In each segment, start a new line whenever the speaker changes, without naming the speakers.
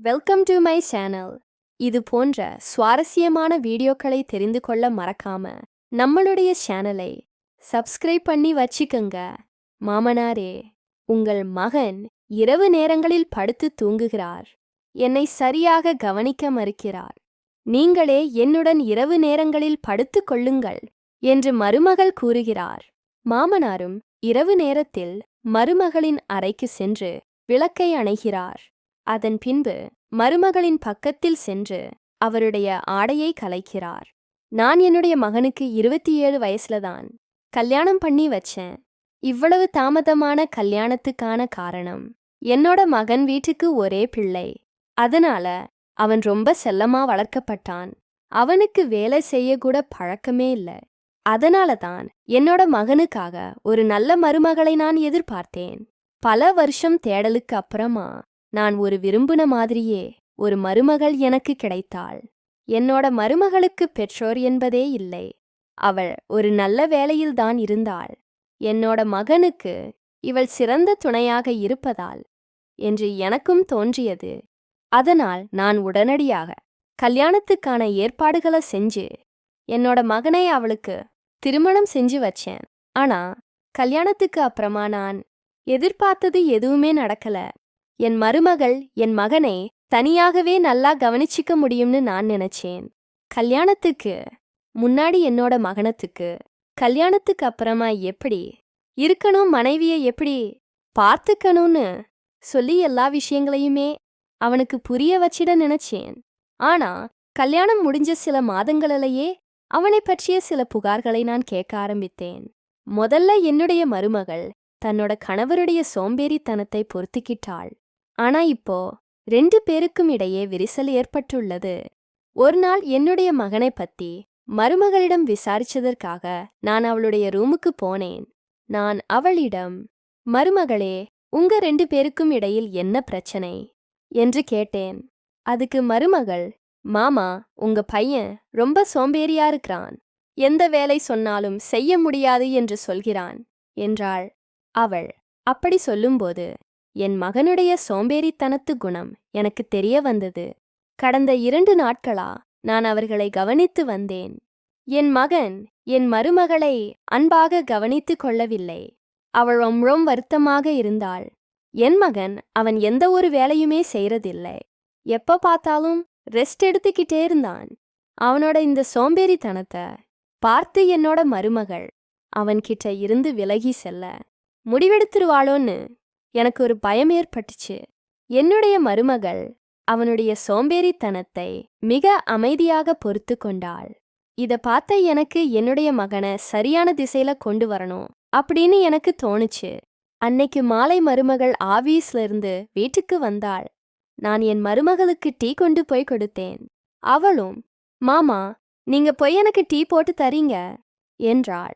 Welcome to my channel இது போன்ற சுவாரஸ்யமான வீடியோக்களை தெரிந்து கொள்ள மறக்காம நம்மளுடைய சேனலை சப்ஸ்கிரைப் பண்ணி வச்சுக்கங்க. மாமனாரே உங்கள் மகன் இரவு நேரங்களில் படுத்து தூங்குகிறார். என்னை சரியாக கவனிக்க மறுக்கிறார். நீங்களே என்னுடன் இரவு நேரங்களில் படுத்துக் கொள்ளுங்கள் என்று மருமகள் கூறுகிறார். மாமனாரும் இரவு நேரத்தில் மருமகளின் அறைக்கு சென்று விளக்கை அணைகிறார். அதன் பின்பு மருமகளின் பக்கத்தில் சென்று அவருடைய ஆடையை கலைக்கிறார். நான் என்னுடைய மகனுக்கு இருபத்தி ஏழு வயசுல தான் கல்யாணம் பண்ணி வச்சேன். இவ்வளவு தாமதமான கல்யாணத்துக்கான காரணம். என்னோட மகன் வீட்டுக்கு ஒரே பிள்ளை. அதனால அவன் ரொம்ப செல்லமா வளர்க்கப்பட்டான். அவனுக்கு வேலை செய்யக்கூட பழக்கமே இல்ல. அதனால தான் என்னோட மகனுக்காக ஒரு நல்ல மருமகளை நான் எதிர்பார்த்தேன். பல வருஷம் தேடலுக்கு அப்புறமா நான் ஒரு விரும்பின மாதிரியே ஒரு மருமகள் எனக்கு கிடைத்தாள். என்னோட மருமகளுக்கு பெற்றோர் என்பதே இல்லை. அவள் ஒரு நல்ல வேலையில்தான் இருந்தாள். என்னோட மகனுக்கு இவள் சிறந்த துணையாக இருப்பதால் என்று எனக்கும் தோன்றியது. அதனால் நான் உடனடியாக கல்யாணத்துக்கான ஏற்பாடுகளை செஞ்சு என்னோட மகனை அவளுக்கு திருமணம் செஞ்சு வச்சேன். ஆனா கல்யாணத்துக்கு அப்புறமா நான் எதிர்பார்த்தது எதுவுமே நடக்கல. என் மருமகள் என் மகனை தனியாகவே நல்லா கவனிச்சிக்க முடியும்னு நான் நினைச்சேன். கல்யாணத்துக்கு முன்னாடி என்னோட மகனத்துக்கு கல்யாணத்துக்கு அப்புறமா எப்படி இருக்கணும் மனைவியை எப்படி பார்த்துக்கணும்னு சொல்லி எல்லா விஷயங்களையுமே அவனுக்கு புரிய வச்சிட நினைச்சேன். ஆனா கல்யாணம் முடிஞ்ச சில மாதங்களிலேயே அவனை பற்றிய சில புகார்களை நான் கேட்க ஆரம்பித்தேன். முதல்ல என்னுடைய மருமகள் தன்னோட கணவருடைய சோம்பேறித்தனத்தை பொறுத்துக்கிட்டாள். ஆனா இப்போ ரெண்டு பேருக்கும் இடையே விரிசல் ஏற்பட்டுள்ளது. ஒரு நாள் என்னுடைய மகனை பத்தி மருமகளிடம் விசாரிச்சதற்காக நான் அவளுடைய ரூமுக்கு போனேன். நான் அவளிடம் மருமகளே உங்க ரெண்டு பேருக்கும் இடையில் என்ன பிரச்சனை? என்று கேட்டேன். அதுக்கு மருமகள் மாமா உங்க பையன் ரொம்ப சோம்பேறியா இருக்கிறான். எந்த வேலை சொன்னாலும் செய்ய முடியாது என்று சொல்கிறான் என்றாள். அவள் அப்படி சொல்லும்போது என் மகனுடைய சோம்பேறித்தனத்து குணம் எனக்கு தெரிய வந்தது. கடந்த இரண்டு நாட்களா நான் அவர்களை கவனித்து வந்தேன். என் மகன் என் மருமகளை அன்பாக கவனித்துக் கொள்ளவில்லை. அவள் ரொம்பவும் வருத்தமாக இருந்தாள். என் மகன் அவன் எந்த ஒரு வேலையுமே செய்யறதில்லை எப்ப பார்த்தாலும் ரெஸ்ட் எடுத்துக்கிட்டே இருந்தான். அவனோட இந்த சோம்பேறித்தனத்தை பார்த்து என்னோட மருமகள் அவன்கிட்ட இருந்து விலகி செல்ல முடிவெடுத்துருவாளோன்னு எனக்கு ஒரு பயம் ஏற்பட்டுச்சு. என்னுடைய மருமகள் அவனுடைய சோம்பேறித்தனத்தை மிக அமைதியாக பொறுத்து கொண்டாள். இத பார்த்த எனக்கு என்னுடைய மகனை சரியான திசையில கொண்டு வரணும் அப்படின்னு எனக்கு தோணுச்சு. அன்னைக்கு மாலை மருமகள் ஆபீஸ்ல இருந்து வீட்டுக்கு வந்தாள். நான் என் மருமகளுக்கு டீ கொண்டு போய் கொடுத்தேன். அவளும் மாமா நீங்க போய் எனக்கு டீ போட்டு தரீங்க என்றாள்.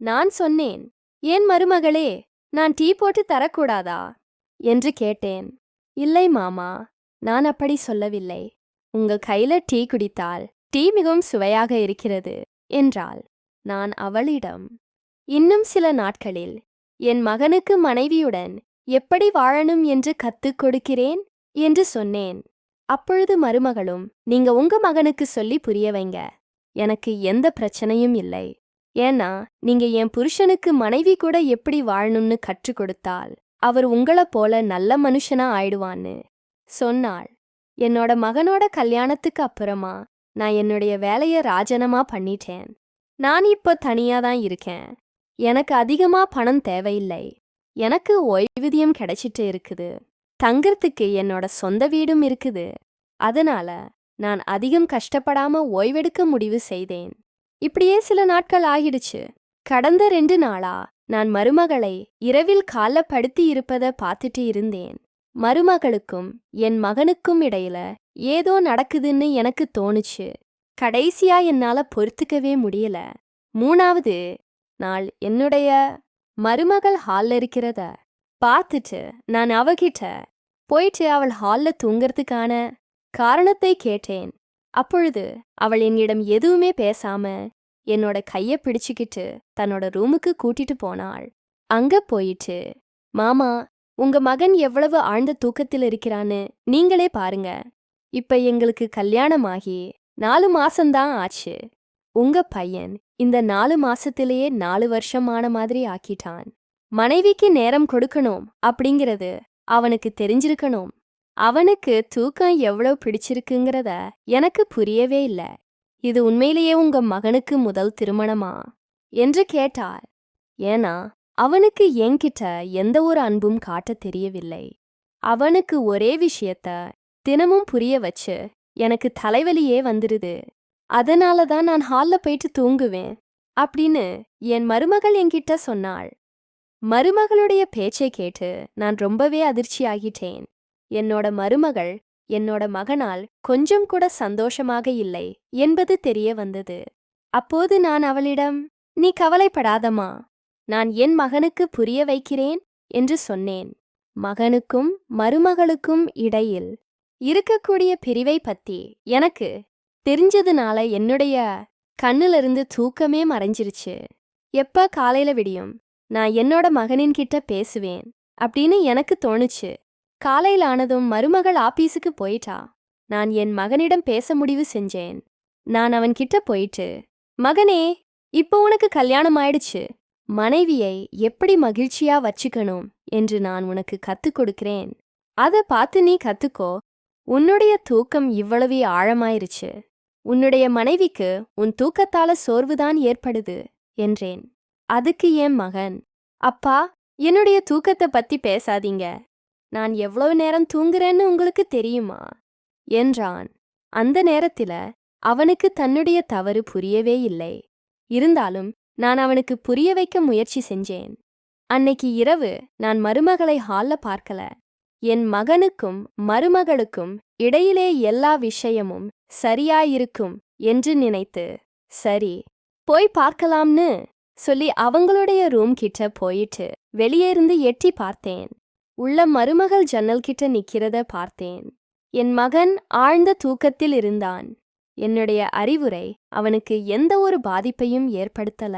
நான் சொன்னேன் ஏன் மருமகளே நான் டீ போட்டு தரக்கூடாதா? என்று கேட்டேன். இல்லை மாமா நான் அப்படி சொல்லவில்லை. உங்க கையில டீ குடித்தால் டீ மிகவும் சுவையாக இருக்கிறது என்றாள். நான் அவளிடம் இன்னும் சில நாட்களில் என் மகனுக்கு மனைவியுடன் எப்படி வாழணும் என்று கத்துக் கொடுக்கிறேன்? என்று சொன்னேன். அப்பொழுது மருமகளும் நீங்க உங்க மகனுக்கு சொல்லி புரிய வைங்க எனக்கு எந்த பிரச்சனையும் இல்லை. ஏன்னா நீங்க என் புருஷனுக்கு மனைவி கூட எப்படி வாழணும்னு கற்றுக் கொடுத்தால் அவர் உங்கள போல நல்ல மனுஷனா ஆயிடுவான்னு. சொன்னாள். என்னோட மகனோட கல்யாணத்துக்கு அப்புறமா நான் என்னுடைய வேலைய ராஜனமா பண்ணிட்டேன். நான் இப்போ தனியா தான் இருக்கேன். எனக்கு அதிகமா பணம் தேவையில்லை. எனக்கு ஓய்வூதியம் கிடைச்சிட்டு இருக்குது. தங்கறதுக்கு என்னோட சொந்த வீடும் இருக்குது. அதனால நான் அதிகம் கஷ்டப்படாம ஓய்வெடுக்க முடிவு செய்தேன். இப்படியே சில நாட்கள் ஆகிடுச்சு. கடந்த ரெண்டு நாளா நான் மருமகளை இரவில் கால படுத்தி இருப்பத பார்த்துட்டு இருந்தேன். மருமகளுக்கும் என் மகனுக்கும் இடையில ஏதோ நடக்குதுன்னு எனக்கு தோணுச்சு. கடைசியா என்னால பொறுத்துக்கவே முடியல. மூணாவது நாள் என்னுடைய மருமகள் ஹால்ல இருக்கிறத பார்த்துட்டு நான் அவகிட்ட போயிட்டு அவள் ஹால்ல தூங்கறதுக்கான காரணத்தை கேட்டேன். அப்பொழுது அவள் என்னிடம் எதுவுமே பேசாம என்னோட கைய பிடிச்சுக்கிட்டு தன்னோட ரூமுக்கு கூட்டிட்டு போனாள். அங்க போயிட்டு மாமா உங்க மகன் எவ்வளவு ஆழ்ந்த தூக்கத்தில் இருக்கிறான்னு நீங்களே பாருங்க. இப்ப எங்களுக்கு கல்யாணமாகி நாலு மாசம்தான் ஆச்சு. உங்க பையன் இந்த நாலு மாசத்திலேயே நாலு வருஷம் ஆன மாதிரி ஆக்கிட்டான். மனைவிக்கு நேரம் கொடுக்கணும் அப்படிங்கிறது அவனுக்கு தெரிஞ்சிருக்கணும். அவனுக்கு தூக்கம் எவ்வளவு பிடிச்சிருக்குங்கிறத எனக்கு புரியவே இல்ல. இது உண்மையிலேயே உங்க மகனுக்கு முதல் திருமணமா? என்று கேட்டார் ஏன்னா அவனுக்கு என்கிட்ட எந்த ஒரு அன்பும் காட்டத் தெரியவில்லை. அவனுக்கு ஒரே விஷயத்த தினமும் புரிய வச்சு எனக்கு தலைவலியே வந்துருது. அதனால தான் நான் ஹால்ல போயிட்டு தூங்குவேன் அப்படின்னு என் மருமகள் என்கிட்ட சொன்னாள். மருமகளுடைய பேச்சை கேட்டு நான் ரொம்பவே அதிர்ச்சியாகிட்டேன். என்னோட மருமகள் என்னோட மகனால் கொஞ்சம் கூட சந்தோஷமாக இல்லை என்பது தெரிய வந்தது. அப்போது நான் அவளிடம் நீ கவலைப்படாதம்மா நான் என் மகனுக்கு புரிய வைக்கிறேன் என்று சொன்னேன். மகனுக்கும் மருமகளுக்கும் இடையில் இருக்கக்கூடிய பிரிவை பத்தி எனக்கு தெரிஞ்சதுனால என்னுடைய கண்ணிலிருந்து தூக்கமே மறைஞ்சிருச்சு. எப்ப காலையில விடியும்? நான் என்னோட மகனின் கிட்ட பேசுவேன் அப்படின்னு எனக்கு தோணுச்சு. காலையில் ஆனதும் மருமகள் ஆபீஸுக்கு போயிட்டா. நான் என் மகனிடம் பேச முடிவு செஞ்சேன். நான் அவன் கிட்ட போயிட்டு மகனே இப்போ உனக்கு கல்யாணம் ஆயிடுச்சு. மனைவியை எப்படி மகிழ்ச்சியா வச்சுக்கணும் என்று நான் உனக்கு கத்துக் கொடுக்கிறேன். அத பார்த்து நீ கத்துக்கோ. உன்னுடைய தூக்கம் இவ்வளவு ஆழமாயிருச்சு. உன்னுடைய மனைவிக்கு உன் தூக்கத்தால சோர்வுதான் ஏற்படுது என்றேன். அதுக்கு என் மகன். அப்பா என்னுடைய தூக்கத்தை பத்தி பேசாதீங்க. நான் எவ்வளவு நேரம் தூங்குறேன்னு உங்களுக்கு தெரியுமா? என்றான். அந்த நேரத்தில அவனுக்கு தன்னுடைய தவறு புரியவே இல்லை. இருந்தாலும் நான் அவனுக்கு புரிய வைக்க முயற்சி செஞ்சேன். அன்னைக்கு இரவு நான் மருமகளை ஹால்ல பார்க்கல. என் மகனுக்கும் மருமகளுக்கும் இடையிலே எல்லா விஷயமும் சரியாயிருக்கும் என்று நினைத்து சரி போய் பார்க்கலாம்னு சொல்லி அவங்களுடைய ரூம் கிட்ட போயிட்டு வெளியே இருந்து எட்டி பார்த்தேன். உள்ள மருமகள் ஜன்னல் கிட்ட நிக்கிறத பார்த்தேன். என் மகன் ஆழ்ந்த தூக்கத்தில் இருந்தான். என்னுடைய அறிவுரை அவனுக்கு எந்த ஒரு பாதிப்பையும் ஏற்படுத்தல.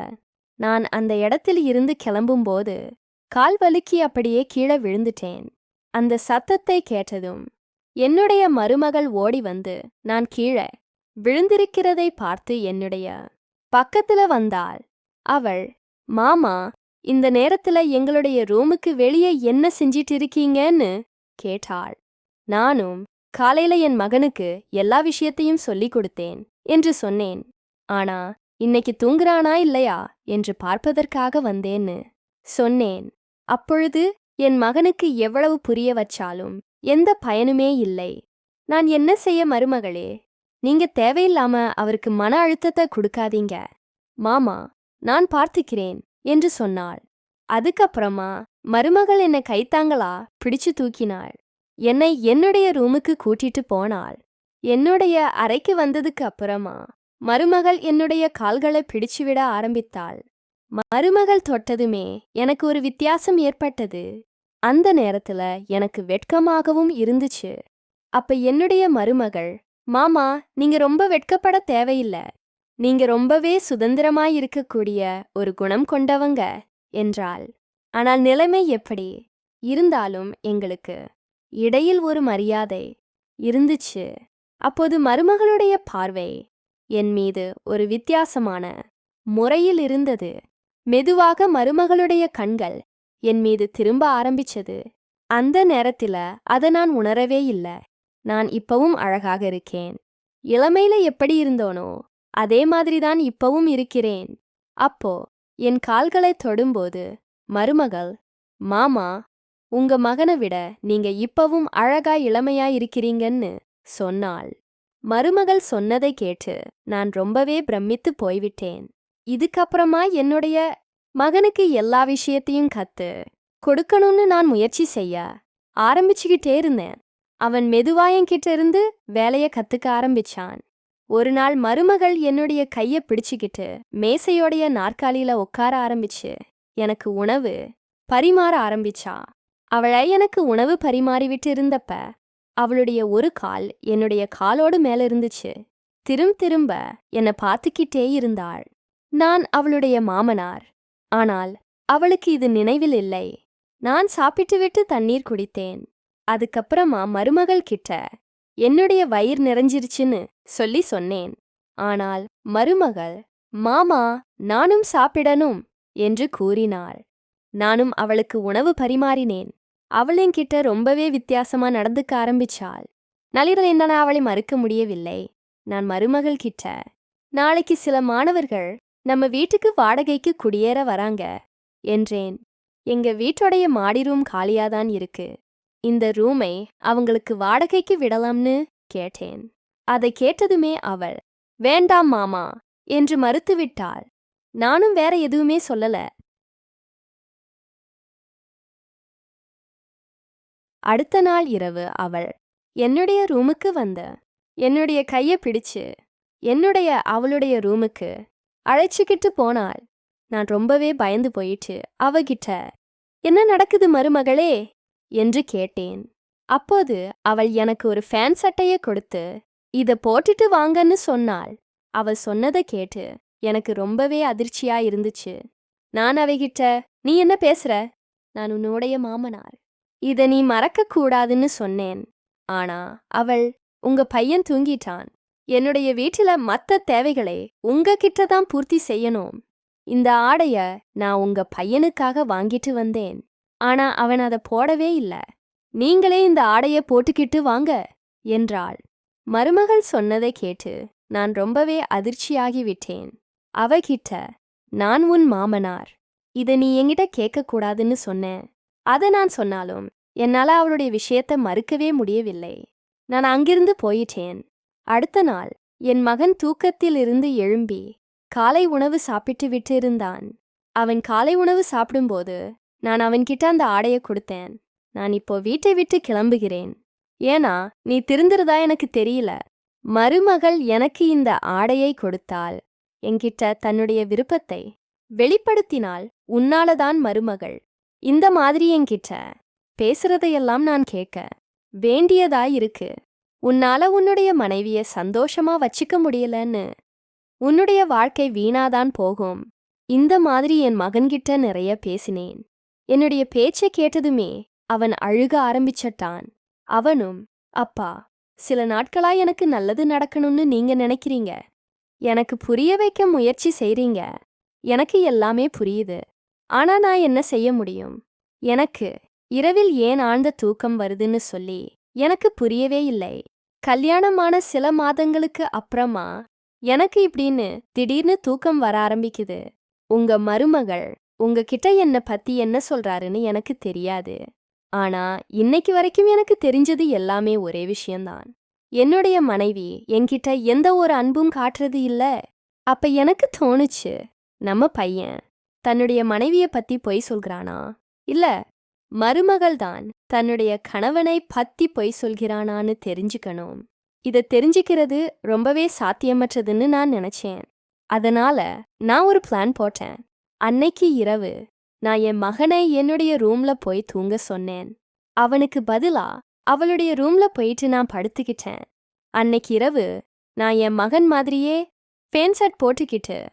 நான் அந்த இடத்தில் இருந்து கிளம்பும்போது கால் வலுக்கி அப்படியே கீழே விழுந்துட்டேன். அந்த சத்தத்தை கேட்டதும் என்னுடைய மருமகள் ஓடி வந்து நான் கீழே விழுந்திருக்கிறதை பார்த்து என்னுடைய பக்கத்துல வந்தாள். அவள் மாமா இந்த நேரத்துல எங்களுடைய ரூமுக்கு வெளியே என்ன செஞ்சிட்டு இருக்கீங்கன்னு கேட்டாள். நானும் காலையில என் மகனுக்கு எல்லா விஷயத்தையும் சொல்லிக் கொடுத்தேன் என்று சொன்னேன். ஆனா இன்னைக்கு தூங்குறானா இல்லையா? என்று பார்ப்பதற்காக வந்தேன்னு சொன்னேன். அப்பொழுது என் மகனுக்கு எவ்வளவு புரிய வச்சாலும் எந்த பயனுமே இல்லை. நான் என்ன செய்ய மருமகளே? நீங்க தேவையில்லாம அவருக்கு மன அழுத்தத்தை கொடுக்காதீங்க. மாமா நான் பார்த்துக்கிறேன். என்று சொன்னாள். அதுக்கப்புறமா மருமகள் என்னை கைத்தாங்களா? பிடிச்சு தூக்கினாள். என்னை என்னுடைய ரூமுக்கு கூட்டிட்டு போனாள். என்னுடைய அறைக்கு வந்ததுக்கு அப்புறமா மருமகள் என்னுடைய கால்களை பிடிச்சுவிட ஆரம்பித்தாள். மருமகள் தொட்டதுமே எனக்கு ஒரு வித்தியாசம் ஏற்பட்டது. அந்த நேரத்துல எனக்கு வெட்கமாகவும் இருந்துச்சு. அப்ப என்னுடைய மருமகள் மாமா நீங்க ரொம்ப வெட்கப்பட தேவையில்ல. நீங்க ரொம்பவே சுதந்திரமாய் இருக்கக்கூடிய ஒரு குணம் கொண்டவங்க என்றாள். ஆனால் நிலைமை எப்படி? இருந்தாலும் எங்களுக்கு இடையில் ஒரு மரியாதை இருந்துச்சு. அப்போது மருமகளுடைய பார்வை என் மீது ஒரு வித்தியாசமான முறையில் இருந்தது. மெதுவாக மருமகளுடைய கண்கள் என் மீது திரும்ப ஆரம்பிச்சது. அந்த நேரத்தில அதை நான் உணரவே இல்ல. நான் இப்பவும் அழகாக இருக்கேன். இளமையில எப்படி இருந்தோனோ அதே மாதிரிதான் இப்பவும் இருக்கிறேன். அப்போ என் கால்களை தொடும்போது மருமகள் மாமா உங்க மகனை விட நீங்க இப்பவும் அழகா இளமையா இருக்கிறீங்கன்னு சொன்னாள். மருமகள் சொன்னதை கேட்டு நான் ரொம்பவே பிரமித்து போய்விட்டேன். இதுக்கப்புறமா என்னுடைய மகனுக்கு எல்லா விஷயத்தையும் கத்து கொடுக்கணும்னு நான் முயற்சி செய்ய ஆரம்பிச்சுக்கிட்டே இருந்தேன். அவன் மெதுவா என்கிட்ட இருந்து வேலைய கத்துக்க ஆரம்பிச்சான். ஒரு நாள் மருமகள் என்னுடைய கைய பிடிச்சுக்கிட்டு மேசையோடைய நாற்காலியில உட்கார ஆரம்பிச்சு. எனக்கு உணவு பரிமாற ஆரம்பிச்சா. அவளை எனக்கு உணவு பரிமாறிவிட்டு இருந்தப்ப அவளுடைய ஒரு கால் என்னுடைய காலோடு மேல இருந்துச்சு. திரும் திரும்ப என்னை பார்த்துக்கிட்டே இருந்தாள். நான் அவளுடைய மாமனார். ஆனால் அவளுக்கு இது நினைவில் இல்லை. நான் சாப்பிட்டுவிட்டு தண்ணீர் குடித்தேன். அதுக்கப்புறமா மருமகள் கிட்ட என்னுடைய வயிறு நிறைஞ்சிருச்சுன்னு சொல்லி சொன்னேன். ஆனால் மருமகள் மாமா நானும் சாப்பிடணும் என்று கூறினாள். நானும் அவளுக்கு உணவு பரிமாறினேன். அவள் என்கிட்ட ரொம்பவே வித்தியாசமா நடந்துக்க ஆரம்பிச்சாள். நளிரல் என்னால அவளை மறுக்க முடியவில்லை. நான் மருமகள் கிட்ட நாளைக்கு சில மாணவர்கள் நம்ம வீட்டுக்கு வாடகைக்கு குடியேற வராங்க என்றேன். எங்க வீட்டோடைய மாடி ரூம் காலியாதான் இருக்கு. இந்த ரூமை அவங்களுக்கு வாடகைக்கு விடலாம்னு கேட்டேன். அதை கேட்டதுமே அவள் வேண்டாம் மாமா என்று மறுத்துவிட்டாள். நானும் வேற எதுவுமே சொல்லல. அடுத்த நாள் இரவு அவள் என்னுடைய ரூமுக்கு வந்த என்னுடைய கையை பிடிச்சு என்னுடைய அவளுடைய ரூமுக்கு அழைச்சிக்கிட்டு போனாள். நான் ரொம்பவே பயந்து போயிட்டு அவகிட்ட என்ன நடக்குது மருமகளே? என்று கேட்டேன். அப்போது அவள் எனக்கு ஒரு ஃபேன் சட்டையை கொடுத்து இதை போட்டுட்டு வாங்கன்னு சொன்னாள். அவள் சொன்னதை கேட்டு எனக்கு ரொம்பவே அதிர்ச்சியா இருந்துச்சு. நான் அவகிட்ட நீ என்ன பேசுற? நான் உன்னுடைய மாமனார். இத நீ மறக்க கூடாதுன்னு சொன்னேன். ஆனா அவள் உங்க பையன் தூங்கிட்டான். என்னுடைய வீட்டில மத்த தேவைகளை உங்ககிட்ட தான் பூர்த்தி செய்யணும். இந்த ஆடைய நான் உங்க பையனுக்காக வாங்கிட்டு வந்தேன். ஆனா அவன் அதை போடவே இல்ல. நீங்களே இந்த ஆடைய போட்டுக்கிட்டு வாங்க என்றாள். மருமகள் சொன்னதை கேட்டு நான் ரொம்பவே அதிர்ச்சியாகி விட்டேன். அவகிட்ட நான் உன் மாமனார். இதை நீ என்கிட்ட கேட்கக்கூடாதுன்னு சொன்னேன். அதை நான் சொன்னாலும் என்னால அவளுடைய விஷயத்த மறுக்கவே முடியவில்லை. நான் அங்கிருந்து போயிட்டேன். அடுத்த நாள் என் மகன் தூக்கத்தில் இருந்து எழும்பி காலை உணவு சாப்பிட்டு விட்டு இருந்தான் அவன் காலை உணவு சாப்பிடும்போது நான் அவன்கிட்ட அந்த ஆடையை கொடுத்தேன். நான் இப்போ வீட்டை விட்டு கிளம்புகிறேன். ஏனா நீ திருந்துறதா எனக்கு தெரியல. மருமகள் எனக்கு இந்த ஆடையை கொடுத்தாள். என்கிட்ட தன்னுடைய விருப்பத்தை வெளிப்படுத்தினால் உன்னாலதான் மருமகள். இந்த மாதிரி என்கிட்ட பேசுறதையெல்லாம் நான் கேட்க வேண்டியதாயிருக்கு உன்னால உன்னுடைய மனைவிய சந்தோஷமா வச்சுக்க முடியலன்னு. உன்னுடைய வாழ்க்கை வீணாதான் போகும். இந்த மாதிரி என் மகன்கிட்ட நிறைய பேசினேன். என்னுடைய பேச்சை கேட்டதுமே அவன் அழுக ஆரம்பிச்சட்டான். அவனும் அப்பா சில நாட்களா எனக்கு நல்லது நடக்கணும்னு நீங்க நினைக்கிறீங்க. எனக்கு புரிய வைக்க முயற்சி செய்றீங்க. எனக்கு எல்லாமே புரியுது. ஆனா நான் என்ன செய்ய முடியும்? எனக்கு இரவில் ஏன் ஆழ்ந்த தூக்கம் வருதுன்னு சொல்லி எனக்கு புரியவே இல்லை. கல்யாணமான சில மாதங்களுக்கு அப்புறமா எனக்கு இப்படின்னு திடீர்னு தூக்கம் வர ஆரம்பிக்குது. உங்க மருமகள் உங்ககிட்ட என்ன பத்தி என்ன சொல்றாருன்னு எனக்கு தெரியாது. ஆனா இன்னைக்கு வரைக்கும் எனக்கு தெரிஞ்சது எல்லாமே ஒரே விஷயம்தான். என்னுடைய மனைவி என்கிட்ட எந்த ஒரு அன்பும் காட்டுறது இல்ல. அப்ப எனக்கு தோணுச்சு நம்ம பையன் தன்னுடைய மனைவிய பத்தி பொய் சொல்கிறானா? இல்ல மருமகள் தான் தன்னுடைய கணவனை பத்தி பொய் சொல்கிறானான்னு தெரிஞ்சுக்கணும். இத தெரிஞ்சுக்கிறது ரொம்பவே சாத்தியமற்றதுன்னு நான் நினைச்சேன். அதனால நான் ஒரு பிளான் போட்டேன். அன்னைக்கு இரவு நான் என் மகனை என்னுடைய ரூம்ல போய் தூங்க சொன்னேன். அவனுக்கு பதிலா அவளுடைய ரூம்ல போயிட்டு நான் படுத்துக்கிட்டேன். அன்னைக்கு இரவு நான் என் மகன் மாதிரியே ஃபேன் செட் போட்டுக்கிட்டு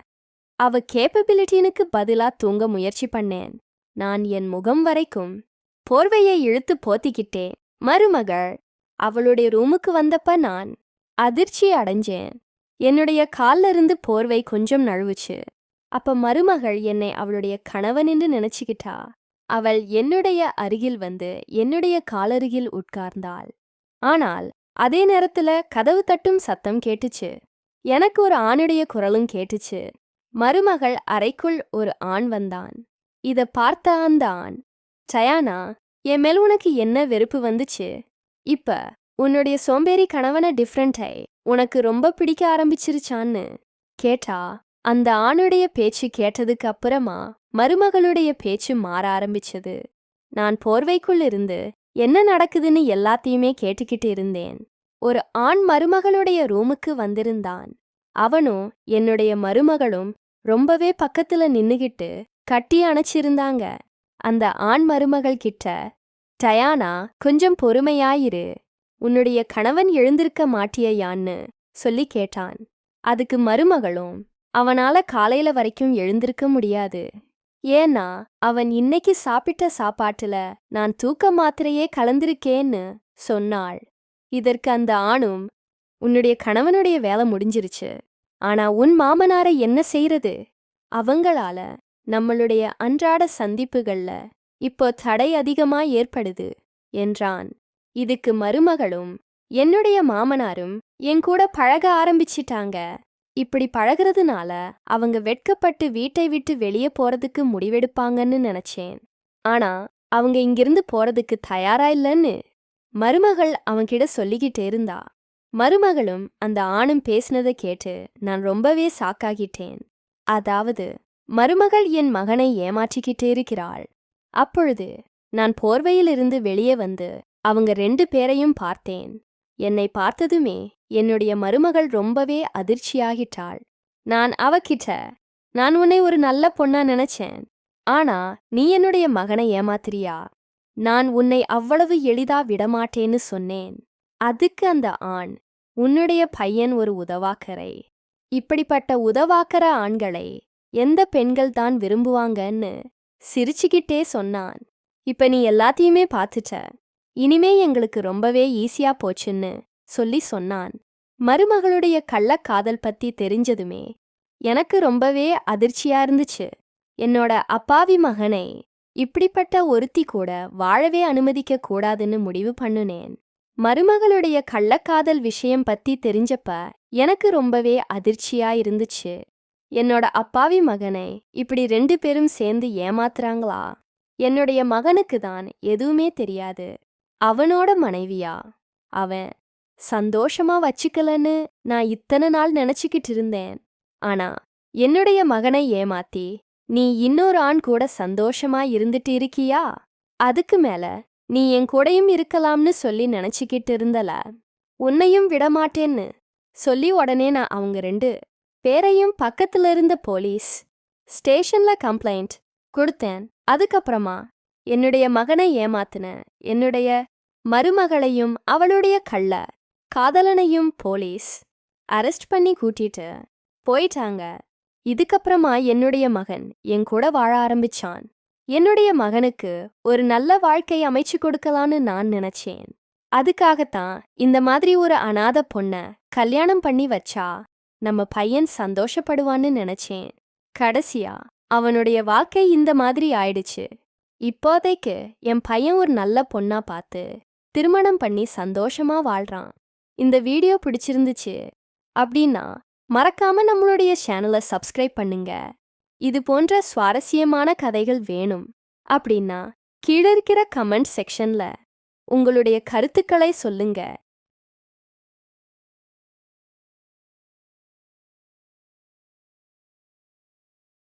அவ கேப்பபிலிட்டினுக்கு பதிலா தூங்க முயற்சி பண்ணேன். நான் என் முகம் வரைக்கும் போர்வையை இழுத்து போத்திக்கிட்டேன். மருமகள் அவளுடைய ரூமுக்கு வந்தப்ப நான் அதிர்ச்சி அடைஞ்சேன். என்னுடைய கால்ல இருந்து போர்வை கொஞ்சம் நழுவுச்சு. அப்ப மருமகள் என்னை அவளுடைய கணவன் என்று நினைச்சுக்கிட்டா? அவள் என்னுடைய அருகில் வந்து என்னுடைய காலருகில் உட்கார்ந்தாள். ஆனால் அதே நேரத்துல கதவு தட்டும் சத்தம் கேட்டுச்சு. எனக்கு ஒரு ஆணுடைய குரலும் கேட்டுச்சு. மருமகள் அறைக்குள் ஒரு ஆண் வந்தான். இத பார்த்த அந்த ஆண் சயானா என் மேல் உனக்கு என்ன வெறுப்பு வந்துச்சு? இப்ப உன்னுடைய சோம்பேறி கணவன டிஃப்ரெண்டை உனக்கு ரொம்ப பிடிக்க ஆரம்பிச்சிருச்சான்னு? கேட்டா அந்த ஆணுடைய பேச்சு கேட்டதுக்கு அப்புறமா மருமகளுடைய பேச்சு மாற ஆரம்பிச்சது. நான் போர்வைக்குள் இருந்து என்ன நடக்குதுன்னு எல்லாத்தையுமே கேட்டுக்கிட்டு இருந்தேன். ஒரு ஆண் மருமகளுடைய ரூமுக்கு வந்திருந்தான். அவனும் என்னுடைய மருமகளும் ரொம்பவே பக்கத்துல நின்னுகிட்டு கட்டி அணைச்சிருந்தாங்க. அந்த ஆண் மருமகள் கிட்ட டயானா கொஞ்சம் பொறுமையாயிரு. உன்னுடைய கணவன் எழுந்திருக்க மாட்டியையான்னு சொல்லி கேட்டான். அதுக்கு மருமகளும் அவனால காலையில வரைக்கும் எழுந்திருக்க முடியாது. ஏன்னா அவன் இன்னைக்கு சாப்பிட்ட சாப்பாட்டுல நான் தூக்க மாத்திரையே கலந்திருக்கேன்னு சொன்னாள். இதற்கு அந்த ஆணும் உன்னுடைய கணவனுடைய வேலை முடிஞ்சிருச்சு. ஆனா உன் மாமனாரை என்ன செய்யறது அவங்களால நம்மளுடைய அன்றாட சந்திப்புகள்ல இப்போ தடை அதிகமா ஏற்படுது என்றான். இதுக்கு மருமகளும் என்னுடைய மாமனாரும் என் கூட பழக ஆரம்பிச்சிட்டாங்க. இப்படி பழகுறதுனால அவங்க வெட்கப்பட்டு வீட்டை விட்டு வெளியே போறதுக்கு முடிவெடுப்பாங்கன்னு நினைச்சேன். ஆனா அவங்க இங்கிருந்து போறதுக்கு தயாரா இல்லைன்னு மருமகள் அவன்கிட்ட சொல்லிக்கிட்டே இருந்தா. மருமகளும் அந்த ஆணும் பேசினதை கேட்டு நான் ரொம்பவே சாக்காகிட்டேன் அதாவது மருமகள் என் மகனை ஏமாற்றிக்கிட்டே இருக்கிறாள். அப்பொழுது நான் போர்வையிலிருந்து வெளியே வந்து அவங்க ரெண்டு பேரையும் பார்த்தேன். என்னை பார்த்ததுமே என்னுடைய மருமகள் ரொம்பவே அதிர்ச்சியாகிட்டாள். நான் அவகிட்ட நான் உன்னை ஒரு நல்ல பொண்ணா நினைச்சேன். ஆனா நீ என்னுடைய மகனை ஏமாத்திரியா நான் உன்னை அவ்வளவு எளிதா விடமாட்டேன்னு சொன்னேன். அதுக்கு அந்த ஆண் உன்னுடைய பையன் ஒரு உதவாக்கரை. இப்படிப்பட்ட உதவாக்கர ஆண்களை எந்த பெண்கள் தான் விரும்புவாங்கன்னு சிரிச்சுக்கிட்டே சொன்னான். இப்ப நீ எல்லாத்தையுமே பார்த்துட்ட. இனிமே எங்களுக்கு ரொம்பவே ஈஸியா போச்சுன்னு சொல்லி சொன்னான். மருமகளுடைய கள்ளக்காதல் பத்தி தெரிஞ்சதுமே எனக்கு ரொம்பவே அதிர்ச்சியா இருந்துச்சு. என்னோட அப்பாவி மகனை இப்படிப்பட்ட ஒருத்தி கூட வாழவே அனுமதிக்க கூடாதுன்னு முடிவு பண்ணுனேன். மருமகளுடைய கள்ளக்காதல் விஷயம் பத்தி தெரிஞ்சப்ப எனக்கு ரொம்பவே அதிர்ச்சியா இருந்துச்சு. என்னோட அப்பாவி மகனை இப்படி ரெண்டு பேரும் சேர்ந்து ஏமாத்துறாங்களா? என்னுடைய மகனுக்கு தான் எதுவுமே தெரியாது. அவனோட மனைவியா? அவன் சந்தோஷமா வச்சுக்கலன்னு நான் இத்தனை நாள் நினைச்சுக்கிட்டு இருந்தேன். ஆனா என்னுடைய மகனை ஏமாத்தி நீ இன்னொரு ஆண் கூட சந்தோஷமா இருந்துட்டு இருக்கியா? அதுக்கு மேல நீ என் கூடையும் இருக்கலாம்னு சொல்லி நினைச்சுக்கிட்டு இருந்தல. உன்னையும் விடமாட்டேன்னு சொல்லி உடனே நான் அவங்க ரெண்டு பேரையும் பக்கத்துல இருந்த போலீஸ் ஸ்டேஷன்ல கம்ப்ளைண்ட் கொடுத்தேன். அதுக்கப்புறமா என்னுடைய மகனை ஏமாத்தின என்னுடைய மருமகளையும் அவளுடைய கள்ள காதலனையும் போலீஸ் அரெஸ்ட் பண்ணி கூட்டிட்டு போயிட்டாங்க. இதுக்கப்புறமா என்னுடைய மகன் என் கூட வாழ ஆரம்பிச்சான். என்னுடைய மகனுக்கு ஒரு நல்ல வாழ்க்கை அமைச்சு கொடுக்கலான்னு நான் நினைச்சேன். அதுக்காகத்தான் இந்த மாதிரி ஒரு அனாத பொண்ண கல்யாணம் பண்ணி வச்சா நம்ம பையன் சந்தோஷப்படுவான்னு நினைச்சேன். கடைசியா அவனுடைய வாழ்க்கை இந்த மாதிரி ஆயிடுச்சு. இப்போதைக்கு என் பையன் ஒரு நல்ல பொண்ணா பார்த்து திருமணம் பண்ணி சந்தோஷமா வாழ்றான். இந்த வீடியோ பிடிச்சிருந்துச்சு அப்படின்னா மறக்காம நம்மளுடைய சேனலை சப்ஸ்கிரைப் பண்ணுங்க. இது போன்ற சுவாரஸ்யமான கதைகள் வேணும் அப்படின்னா கீழிருக்கிற கமெண்ட் செக்ஷன்ல உங்களுடைய கருத்துக்களை சொல்லுங்க.